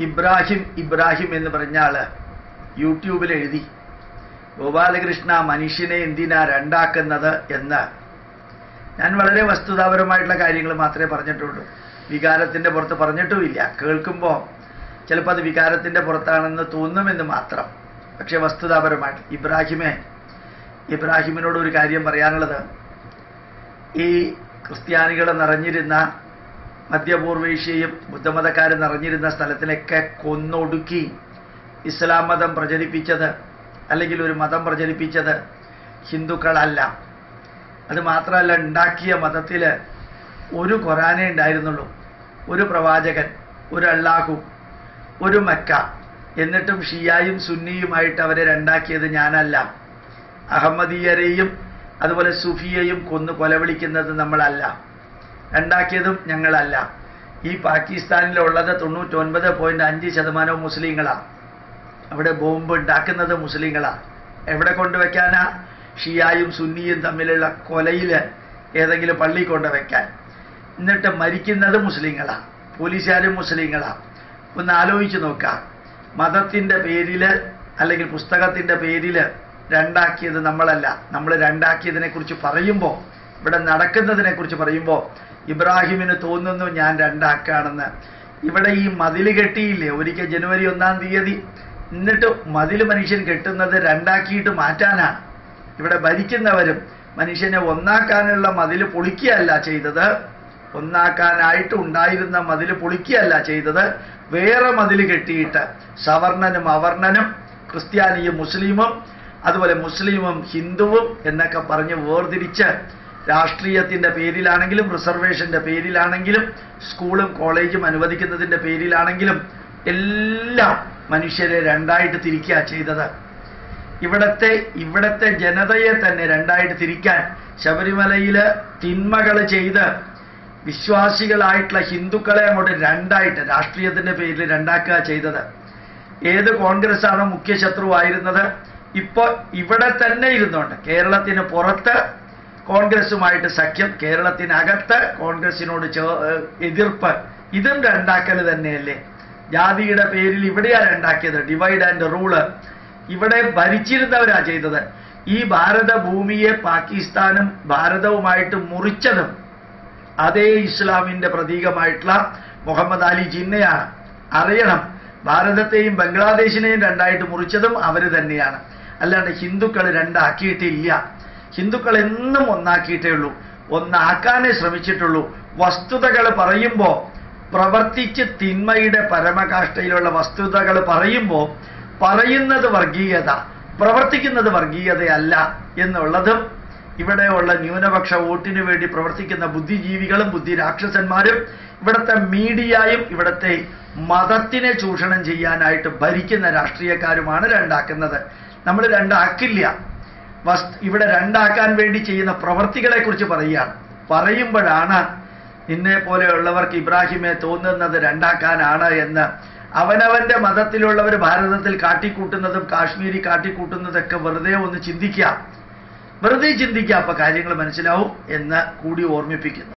ഇബ്രാഹിം ഇബ്രാഹിം എന്ന് പറഞ്ഞ യൂട്യൂബിൽ എഴുതി. ഗോപാലകൃഷ്ണ മനുഷ്യനെ എന്തിനാ രണ്ടാക്കുന്നത് എന്ന്. ഞാൻ വളരെ വസ്തുതാപരമായിട്ടുള്ള കാര്യങ്ങൾ മാത്രമേ പറഞ്ഞിട്ടുള്ളൂ. വികാരത്തിന്റെ പുറത്ത് പറഞ്ഞിട്ടുമില്ല. കേൾക്കുമ്പോൾ ചിലപ്പോൾ അത് വികാരത്തിന്റെ പുറത്താണെന്ന് തോന്നുമെന്ന് മാത്രം. പക്ഷെ വസ്തുതാപരമായിട്ട് ഇബ്രാഹിമെ ഇബ്രാഹിമിനോട് ഒരു കാര്യം പറയാനുള്ളത്. ഈ ക്രിസ്ത്യാനികളെ നിറഞ്ഞിരുന്ന മധ്യപൂർവേഷ്യയും ബുദ്ധമതക്കാർ നിറഞ്ഞിരുന്ന സ്ഥലത്തിലൊക്കെ കൊന്നൊടുക്കി ഇസ്ലാം മതം പ്രചരിപ്പിച്ചത് അല്ലെങ്കിൽ ഒരു മതം പ്രചരിപ്പിച്ചത് ഹിന്ദുക്കളല്ല. അത് മാത്രമല്ല ഉണ്ടാക്കിയ മതത്തിൽ ഒരു ഖുറാനേ ഉണ്ടായിരുന്നുള്ളൂ. ഒരു പ്രവാചകൻ ഒരു അള്ളാഹു ഒരു മക്ക. എന്നിട്ടും ഷിയായും സുന്നിയുമായിട്ട് അവരെ രണ്ടാക്കിയത് ഞാനല്ല. അഹമ്മദീയരെയും അതുപോലെ സുഫിയെയും കൊന്നു കൊലവിളിക്കുന്നത് നമ്മളല്ല. രണ്ടാക്കിയതും ഞങ്ങളല്ല. ഈ പാകിസ്ഥാനിലുള്ളത് തൊണ്ണൂറ്റൊൻപത് പോയിന്റ് അഞ്ച് ശതമാനവും മുസ്ലിങ്ങളാണ് അവിടെ ബോംബ് ഉണ്ടാക്കുന്നത് മുസ്ലിങ്ങളാണ് എവിടെ കൊണ്ടുവയ്ക്കാനാ? ഷിയായും സുന്നിയും തമ്മിലുള്ള കൊലയിൽ ഏതെങ്കിലും പള്ളി കൊണ്ടുവയ്ക്കാൻ. എന്നിട്ട് മരിക്കുന്നത് മുസ്ലിങ്ങളാണ് പോലീസുകാരും മുസ്ലിങ്ങളാണ് ഒന്ന് ആലോചിച്ച് നോക്കാം. മതത്തിന്റെ പേരിൽ അല്ലെങ്കിൽ പുസ്തകത്തിന്റെ പേരിൽ രണ്ടാക്കിയത് നമ്മളല്ല. നമ്മൾ രണ്ടാക്കിയതിനെക്കുറിച്ച് പറയുമ്പോൾ ഇവിടെ നടക്കുന്നതിനെ കുറിച്ച് പറയുമ്പോൾ ഇബ്രാഹിമിന് തോന്നുന്നു ഞാൻ രണ്ടാക്കാണെന്ന്. ഇവിടെ ഈ മതിൽ കെട്ടിയില്ലേ ഒരിക്കൽ ജനുവരി ഒന്നാം തീയതി. എന്നിട്ട് മതിൽ മനുഷ്യൻ കെട്ടുന്നത് രണ്ടാക്കിയിട്ട് മാറ്റാനാണ്. ഇവിടെ ഭരിക്കുന്നവരും മനുഷ്യനെ ഒന്നാക്കാനുള്ള മതിൽ പൊളിക്കുകയല്ല ചെയ്തത്. ഒന്നാക്കാനായിട്ട് ഉണ്ടായിരുന്ന മതിൽ പൊളിക്കുകയല്ല ചെയ്തത്. വേറെ മതിൽ കെട്ടിയിട്ട് സവർണനും അവർണനും ക്രിസ്ത്യാനിയും മുസ്ലിമും അതുപോലെ മുസ്ലിമും ഹിന്ദുവും എന്നൊക്കെ പറഞ്ഞ് വേർതിരിച്ച് രാഷ്ട്രീയത്തിന്റെ പേരിലാണെങ്കിലും റിസർവേഷന്റെ പേരിലാണെങ്കിലും സ്കൂളും കോളേജും അനുവദിക്കുന്നതിന്റെ പേരിലാണെങ്കിലും എല്ലാം മനുഷ്യരെ രണ്ടായിട്ട് തിരിക്കുക ചെയ്തത്. ഇവിടത്തെ ഇവിടത്തെ ജനതയെ തന്നെ രണ്ടായിട്ട് തിരിക്കാൻ ശബരിമലയിൽ തിന്മകൾ ചെയ്ത് വിശ്വാസികളായിട്ടുള്ള ഹിന്ദുക്കളെ അങ്ങോട്ട് രണ്ടായിട്ട് രാഷ്ട്രീയത്തിന്റെ പേരിൽ രണ്ടാക്കുക ചെയ്തത്. ഏത് കോൺഗ്രസ് ആണ് മുഖ്യ ശത്രുവായിരുന്നത് ഇപ്പോൾ ഇവിടെ തന്നെ ഇരുന്നുകൊണ്ട് കേരളത്തിന് പുറത്ത് കോൺഗ്രസുമായിട്ട് സഖ്യം കേരളത്തിനകത്ത് കോൺഗ്രസിനോട് എതിർപ്പ്. ഇതും രണ്ടാക്കൽ തന്നെയല്ലേ? ജാതിയുടെ പേരിൽ ഇവിടെയാ രണ്ടാക്കിയത്. ഡിവൈഡ് ആൻഡ് റൂൾ ഇവിടെ ഭരിച്ചിരുന്നവരാ ചെയ്തത്. ഈ ഭാരതഭൂമിയെ പാകിസ്ഥാനും ഭാരതവുമായിട്ട് മുറിച്ചതും അതേ ഇസ്ലാമിന്റെ പ്രതീകമായിട്ടുള്ള മുഹമ്മദ് അലി ജിന്നയാണ്. അറിയണം ഭാരതത്തെയും ബംഗ്ലാദേശിനെയും രണ്ടായിട്ട് മുറിച്ചതും അവർ തന്നെയാണ്. അല്ലാണ്ട് ഹിന്ദുക്കൾ രണ്ടാക്കിയിട്ടില്ല. ഹിന്ദുക്കൾ എന്നും ഒന്നാക്കിയിട്ടേ ഉള്ളൂ. ഒന്നാക്കാനേ ശ്രമിച്ചിട്ടുള്ളൂ. വസ്തുതകൾ പറയുമ്പോൾ പ്രവർത്തിച്ച് തിന്മയുടെ പരമകാഷ്ഠയിലുള്ള വസ്തുതകൾ പറയുമ്പോൾ പറയുന്നത് വർഗീയത പ്രവർത്തിക്കുന്നത് വർഗീയതയല്ല എന്നുള്ളതും ഇവിടെയുള്ള ന്യൂനപക്ഷ വോട്ടിനു വേണ്ടി പ്രവർത്തിക്കുന്ന ബുദ്ധിജീവികളും ബുദ്ധി രാക്ഷസന്മാരും ഇവിടുത്തെ മീഡിയയും ഇവിടുത്തെ മതത്തിനെ ചൂഷണം ചെയ്യാനായിട്ട് ഭരിക്കുന്ന രാഷ്ട്രീയക്കാരുമാണ് രണ്ടാക്കുന്നത്. നമ്മൾ രണ്ടാക്കില്ല. വസ് ഇവിടെ രണ്ടാക്കാൻ വേണ്ടി ചെയ്യുന്ന പ്രവൃത്തികളെ കുറിച്ച് പറയുകയാണ്. പറയുമ്പോഴാണ് നിന്നെ പോലെയുള്ളവർക്ക് ഇബ്രാഹിമെ തോന്നുന്നത് രണ്ടാക്കാനാണ് എന്ന് അവനവന്റെ മതത്തിലുള്ളവർ ഭാരതത്തിൽ കാട്ടിക്കൂട്ടുന്നതും കാശ്മീരി കാട്ടിക്കൂട്ടുന്നതൊക്കെ വെറുതെ ഒന്ന് ചിന്തിക്കാം വെറുതെ ചിന്തിക്കാം അപ്പൊ കാര്യങ്ങൾ മനസ്സിലാവും എന്ന് കൂടി ഓർമ്മിപ്പിക്കുന്നു.